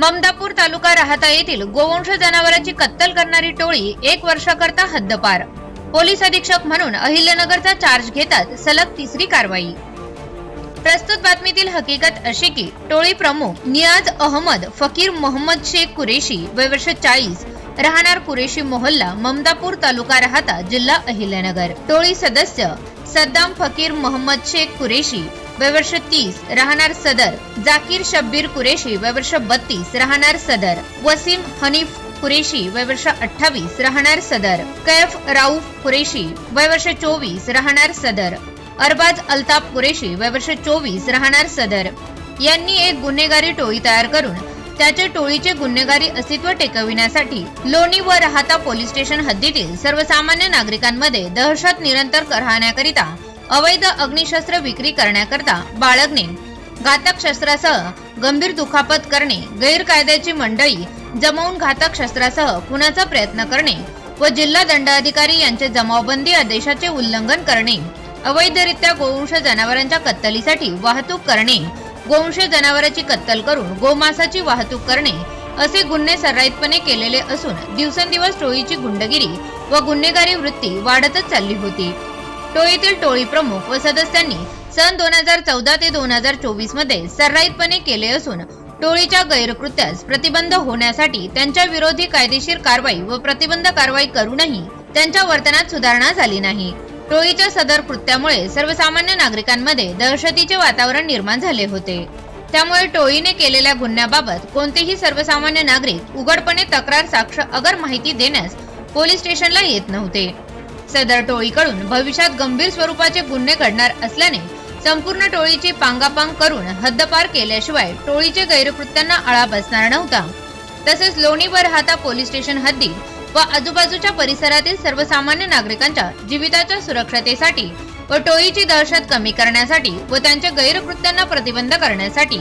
ममदापूर तालुका राहता येथील गोवंश जनावरांची कत्तल करणारी टोळी एक वर्षाकरता हद्दपार. पोलीस अधीक्षक म्हणून अहिल्यानगरचा चार्ज घेतात सलग तिसरी कारवाई. प्रस्तुत बातमीतील हकीकत अशी की टोळी प्रमुख नियाज अहमद फकीर मोहम्मद शेख कुरेशी वय वर्ष चाळीस राहणार कुरेशी मोहल्ला ममदापूर तालुका राहता जिल्हा अहिल्यानगर. टोळी सदस्य सद्दाम फकीर मोहम्मद शेख कुरेशी वय वर्ष तीस राहणार सदर. जाकीर शब्बीर कुरेशी वय वर्ष बत्तीस राहणार सदर. वसीम हनीफ कुरेशी वय वर्ष अठ्ठावीस राहणार सदर. कैफ राऊफ कुरेशी वय वर्ष चोवीस राहणार सदर. अरबाज अल्ताफ कुरेशी वय वर्ष चोवीस राहणार सदर. यांनी एक गुन्हेगारी टोळी तयार करून त्याचे टोळीचे गुन्हेगारी अस्तित्व टेकविण्यासाठी लोणी व राहता पोलीस स्टेशन हद्दीतील सर्वसामान्य नागरिकांमध्ये दहशत निरंतर राहण्याकरिता अवैध अग्निशस्त्र विक्री करण्याकरता बाळगणे घातक शस्त्रासह गंभीर दुखापत करणे गैरकायद्याची मंडळी जमवून घातक शस्त्रासह खुनाचा प्रयत्न करणे व जिल्हा दंडाधिकारी यांचे जमावबंदी आदेशाचे उल्लंघन करणे अवैधरित्या गोवंश जनावरांच्या कत्तलीसाठी वाहतूक करणे गोवंश जनावरांची कत्तल करून गोमांसाची वाहतूक करणे असे गुन्हे सर्राईतपणे केलेले असून दिवसेंदिवस टोळीची गुंडगिरी व गुन्हेगारी वृत्ती वाढतच चालली होती. टोळीतील टोळी प्रमुख व सदस्यांनी सन दोन हजार चौदा ते दोन हजार चोवीसमध्ये सर्राईतपणे केले असून टोळीच्या गैरकृत्यास प्रतिबंध होण्यासाठी त्यांच्या विरोधी कायदेशीर कारवाई व प्रतिबंध कारवाई करूनही त्यांच्या वर्तनात सुधारणा झाली नाही. टोळीच्या सदर कृत्यामुळे सर्वसामान्य नागरिकांमध्ये दहशतीचे वातावरण निर्माण झाले होते. त्यामुळे टोळीने केलेल्या गुन्ह्याबाबत कोणतेही सर्वसामान्य नागरिक उघडपणे तक्रार साक्ष अगर माहिती देण्यास पोलीस स्टेशनला येत नव्हते. सदर टोळीकडून भविष्यात गंभीर स्वरूपाचे गुन्हे घडणार असल्याने संपूर्ण टोळीची पांगापांग करून हद्दपार केल्याशिवाय टोळीचे गैरकृत्यांना आळा बसणार नव्हता. तसेच लोणी बरहाता पोलीस स्टेशन हद्दी व आजूबाजूच्या परिसरातील सर्वसामान्य नागरिकांच्या जीविताच्या सुरक्षतेसाठी व टोळीची दहशत कमी करण्यासाठी व त्यांच्या गैरकृत्यांना प्रतिबंध करण्यासाठी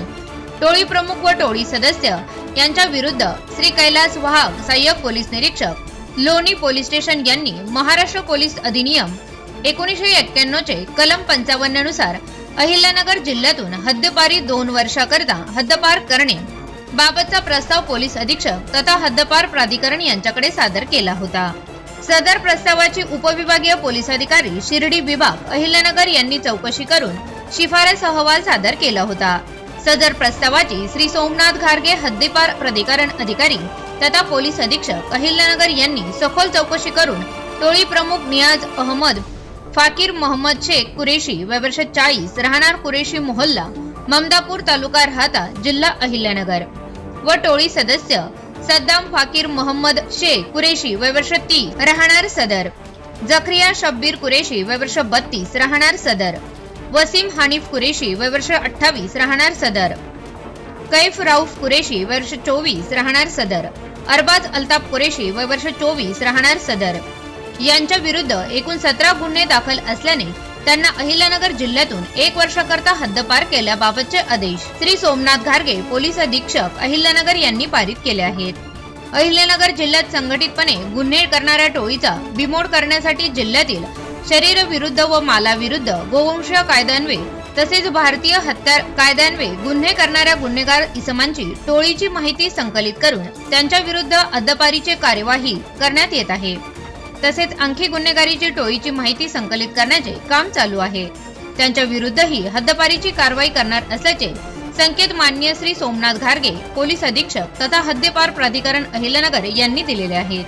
टोळी प्रमुख व टोळी सदस्य यांच्या विरुद्ध श्री कैलास वाहक सहाय्यक पोलीस निरीक्षक लोणी पोलीस स्टेशन यांनी महाराष्ट्र पोलीस अधिनियम एकोणीसशे एक्क्याण्णवचे कलम पंचावन्ननुसार अहिल्यानगर जिल्ह्यातून हद्दपारी दोन वर्षाकरता हद्दपार करणे बाबतचा प्रस्ताव पोलीस अधीक्षक तथा हद्दपार प्राधिकरण यांच्याकडे सादर केला होता. सदर प्रस्तावाची उपविभागीय पोलीस अधिकारी शिर्डी विभाग अहिल्यानगर यांनी चौकशी करून शिफारस अहवाल सादर केला होता. सदर प्रस्तावाची श्री सोमनाथ घारगे हद्दीपार प्राधिकरण अधिकारी तथा पोलीस अधीक्षक अहिल्यानगर यांनी सखोल चौकशी करून टोळी प्रमुख नियाज अहमद फाकीर मोहम्मद शेख कुरेशी वय वर्ष चाळीस राहणार कुरेशी मोहल्ला ममदापूर तालुका राहता जिल्हा अहिल्यानगर. व टोळी सदस्य सद्दाम फाकीर मोहम्मद शेख कुरेशी वय वर्ष तीस राहणार सदर. जखरिया शब्बीर कुरेशी वय वर्ष बत्तीस राहणार सदर. वसीम हानिफ कुरेशी वय वर्ष अठ्ठावीस राहणार सदर. कैफ राऊफ कुरेशी वर्ष चोवीस राहणार सदर. अरबाज अल्ताफ कुरेशी वय वर्ष चोवीस राहणार सदर. यांच्या विरुद्ध एकूण सतरा गुन्हे दाखल असल्याने त्यांना अहिल्यानगर जिल्ह्यातून एक वर्षाकरता हद्दपार केल्याबाबतचे आदेश श्री सोमनाथ घारगे पोलीस अधीक्षक अहिल्यानगर यांनी पारित केले आहेत. अहिल्यानगर जिल्ह्यात संघटितपणे गुन्हे करणाऱ्या टोळीचा बिमोड करण्यासाठी जिल्ह्यातील शरीर विरुद्ध व मालाविरुद्ध गोवंश कायद्यान्वे तसेच भारतीय हत्यार कायद्यान्वे गुन्हे करणाऱ्या गुन्हेगार इसमांची टोळीची माहिती संकलित करून त्यांच्या विरुद्ध हद्दपारीची कार्यवाही करण्यात येत आहे. तसेच आणखी गुन्हेगारीची टोळीची माहिती संकलित करण्याचे काम चालू आहे. त्यांच्या विरुद्धही हद्दपारीची कारवाई करणार असल्याचे संकेत मान्य श्री सोमनाथ घारगे पोलीस अधीक्षक तथा हद्दपार प्राधिकरण अहिल्यानगर यांनी दिलेले आहेत.